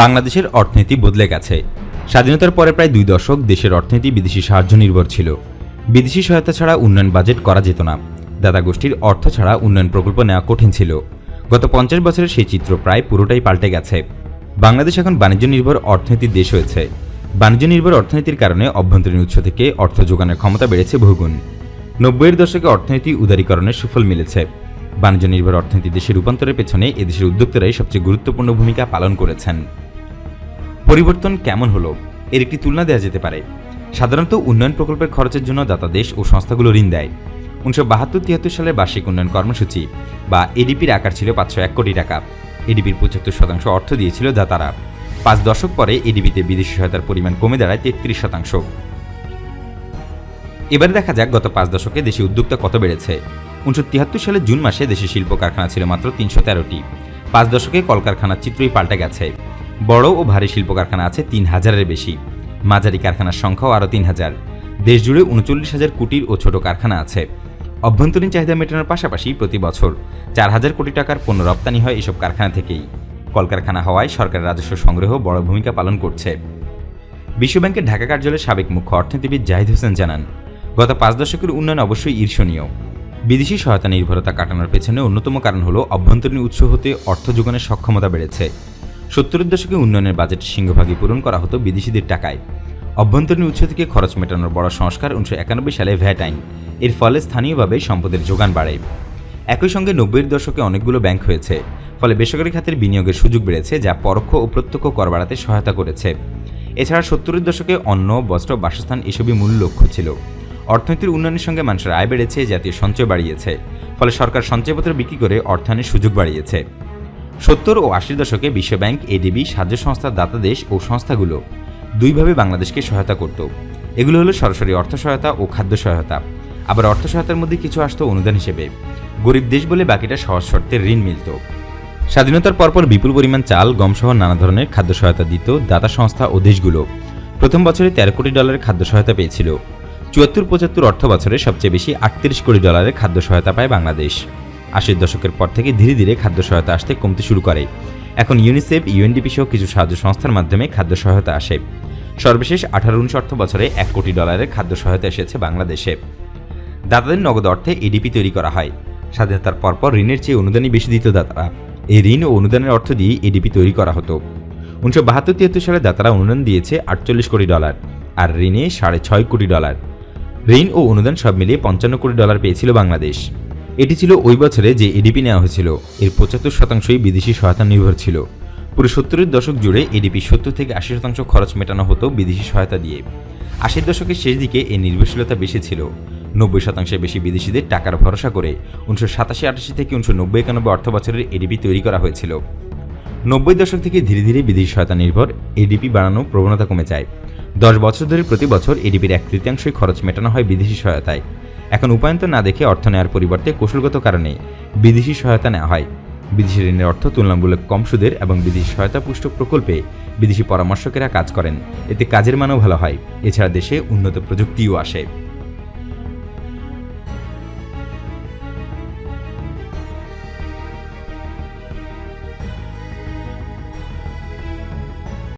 বাংলাদেশের অর্থনীতি বদলে গেছে। স্বাধীনতার পরে প্রায় দুই দশক দেশের অর্থনীতি বিদেশি সাহায্য নির্ভর ছিল। বিদেশি সহায়তা ছাড়া উন্নয়ন বাজেট করা যেত না। দাতা গোষ্ঠীর অর্থ ছাড়া উন্নয়ন প্রকল্প নেওয়া কঠিন ছিল। গত পঞ্চাশ বছরের সেই চিত্র প্রায় পুরোটাই পাল্টে গেছে। বাংলাদেশ এখন বাণিজ্য নির্ভর অর্থনীতির দেশ হয়েছে। বাণিজ্য নির্ভর অর্থনীতির কারণে অভ্যন্তরীণ উৎস থেকে অর্থ যোগানের ক্ষমতা বেড়েছে বহুগুণ। নব্বইয়ের দশকে অর্থনীতি উদারীকরণের সুফল মিলেছে। বাণিজ্য নির্ভর অর্থনীতি দেশে রূপান্তরের পেছনে এদেশের উদ্যোক্তারাই সবচেয়ে গুরুত্বপূর্ণ ভূমিকা পালন করেছেন। পরিবর্তন কেমন হলো? এর একটি তুলনা দেওয়া যেতে পারে। সাধারণত উন্নয়ন প্রকল্পের খরচের জন্য দাতা দেশ ও সংস্থাগুলো ঋণ দেয়। উনিশশো বাহাত্তর তিয়াত্তর সালের বার্ষিক উন্নয়ন কর্মসূচি বা এডিপির আকার ছিল পাঁচশো এক কোটি টাকা। এডিপির পঁচাত্তর শতাংশ অর্থ দিয়েছিল দাতারা। পাঁচ দশক পরে এডিপিতে বিদেশি সহায়তার পরিমাণ কমে দাঁড়ায় তেত্রিশ শতাংশ। এবারে দেখা যাক গত পাঁচ দশকে দেশে উদ্যোক্তা কত বেড়েছে। উনিশশো তিয়াত্তর সালের জুন মাসে দেশে শিল্প কারখানা ছিল মাত্র তিনশো তেরোটি। পাঁচ দশকে কলকারখানার চিত্রই পাল্টে গেছে। বড় ও ভারী শিল্প কারখানা আছে তিন হাজারের বেশি। মাঝারি কারখানার সংখ্যাও আরও তিন হাজার। দেশ জুড়ে উনচল্লিশ হাজার কুটির ও ছোট কারখানা আছে। অভ্যন্তরীণ চাহিদা মেটানোর পাশাপাশি প্রতি বছর চার হাজার কোটি টাকার পণ্য রপ্তানি হয় এসব কারখানা থেকেই। কলকারখানা হওয়ায় সরকারের রাজস্ব সংগ্রহ বড় ভূমিকা পালন করছে। বিশ্বব্যাংকের ঢাকা কার্যালয়ের সাবেক মুখ্য অর্থনীতিবিদ জাহিদ হোসেন জানান, গত পাঁচ দশকের উন্নয়ন অবশ্যই ঈর্ষণীয়। বিদেশি সহায়তা নির্ভরতা কাটানোর পেছনে অন্যতম কারণ হল অভ্যন্তরীণ উৎস হতে অর্থ যোগানের সক্ষমতা বেড়েছে। সত্তরের দশকে উন্নয়নের বাজেট সিংহভাগই পূরণ করা হতো বিদেশিদের টাকায়। অভ্যন্তরীণ উৎস থেকে খরচ মেটানোর বড় সংস্কার উনিশশো একানব্বই সালে ভ্যাট আইন এর ফলে স্থানীয়ভাবে সম্পদের যোগান বাড়ে। একই সঙ্গে নব্বইয়ের দশকে অনেকগুলো ব্যাংক হয়েছে, ফলে বেসরকারি খাতের বিনিয়োগের সুযোগ বেড়েছে যা পরোক্ষ ও প্রত্যক্ষ কর বাড়াতে সহায়তা করেছে। এছাড়া সত্তরের দশকে অন্ন, বস্ত্র, বাসস্থান এসবই মূল লক্ষ্য ছিল। অর্থনীতির উন্নয়নের সঙ্গে মানুষের আয় বেড়েছে, জাতীয় সঞ্চয় বাড়িয়েছে, ফলে সরকার সঞ্চয়পত্র বিক্রি করে অর্থায়নের সুযোগ বাড়িয়েছে। সত্তর ও আশির দশকে বিশ্বব্যাংক এডিবি সাহায্য সংস্থার দাতা দেশ ও সংস্থাগুলো দুইভাবে বাংলাদেশকে সহায়তা করত। এগুলো হলো সরাসরি অর্থ সহায়তা ও খাদ্য সহায়তা। আবার অর্থ সহায়তার মধ্যে কিছু আসতো অনুদান হিসেবে। গরিব দেশ বলে বাকিটা সহজ শর্তে ঋণ মিলত। স্বাধীনতার পরপর বিপুল পরিমাণ চাল, গমসহ নানা ধরনের খাদ্য সহায়তা দিত দাতা সংস্থা ও দেশগুলো। প্রথম বছরে তেরো কোটি ডলারের খাদ্য সহায়তা পেয়েছিল। চুয়াত্তর পঁচাত্তর অর্থ বছরে সবচেয়ে বেশি আটত্রিশ কোটি ডলারের খাদ্য সহায়তা পায় বাংলাদেশ। আশির দশকের পর থেকে ধীরে ধীরে খাদ্য সহায়তা আসতে কমতে শুরু করে। এখন ইউনিসেফ ইউএনডিপি সহ কিছু সাহায্য সংস্থার মাধ্যমে খাদ্য সহায়তা আসে। সর্বশেষ আঠারো উনিশ অর্থ বছরে এক কোটি ডলারের খাদ্য সহায়তা এসেছে বাংলাদেশে। দাতাদের নগদ অর্থে এডিপি তৈরি করা হয়। স্বাধীনতার পরপর ঋণের চেয়ে অনুদানই বেশি দিত দাতারা। এই ঋণ ও অনুদানের অর্থ দিয়ে এডিপি তৈরি করা হতো। উনিশশো বাহাত্তর তিয়াত্তর সালে দাতারা অনুদান দিয়েছে আটচল্লিশ কোটি ডলার আর ঋণে সাড়ে ছয় কোটি ডলার। ঋণ ও অনুদান সব মিলিয়ে পঞ্চান্ন কোটি ডলার পেয়েছিল বাংলাদেশ। এটি ছিল ওই বছরে যে এডিপি নেওয়া হয়েছিল। এর পঁচাত্তর শতাংশই বিদেশি সহায়তা নির্ভর ছিল। পুরো সত্তরের দশক জুড়ে এডিপি সত্তর থেকে আশি শতাংশ খরচ মেটানো হতো বিদেশি সহায়তা দিয়ে। আশির দশকের শেষ দিকে এই নির্ভরশীলতা বেশি ছিল। নব্বই শতাংশের বেশি বিদেশিদের টাকার ভরসা করে উনিশশো সাতাশি আটাশি থেকে উনিশশো নব্বই একানব্বই অর্থ বছরের এডিপি তৈরি করা হয়েছিল। নব্বই দশক থেকে ধীরে ধীরে বিদেশি সহায়তা নির্ভর এডিপি বাড়ানোর প্রবণতা কমে যায়। দশ বছর ধরে প্রতি বছর এডিপির এক তৃতীয়াংশই খরচ মেটানো হয় বিদেশি সহায়তায়। এখন উপায়ন্তর না দেখে অর্থ নেওয়ার পরিবর্তে কৌশলগত কারণে বিদেশি সহায়তা নেওয়া হয়। বিদেশি ঋণের অর্থ তুলনামূলক কম সুদের এবং বিদেশি সহায়তা পুষ্ট প্রকল্পে বিদেশি পরামর্শকেরা কাজ করেন। এতে কাজের মানও ভালো হয়। এছাড়া দেশে উন্নত প্রযুক্তিও আসে।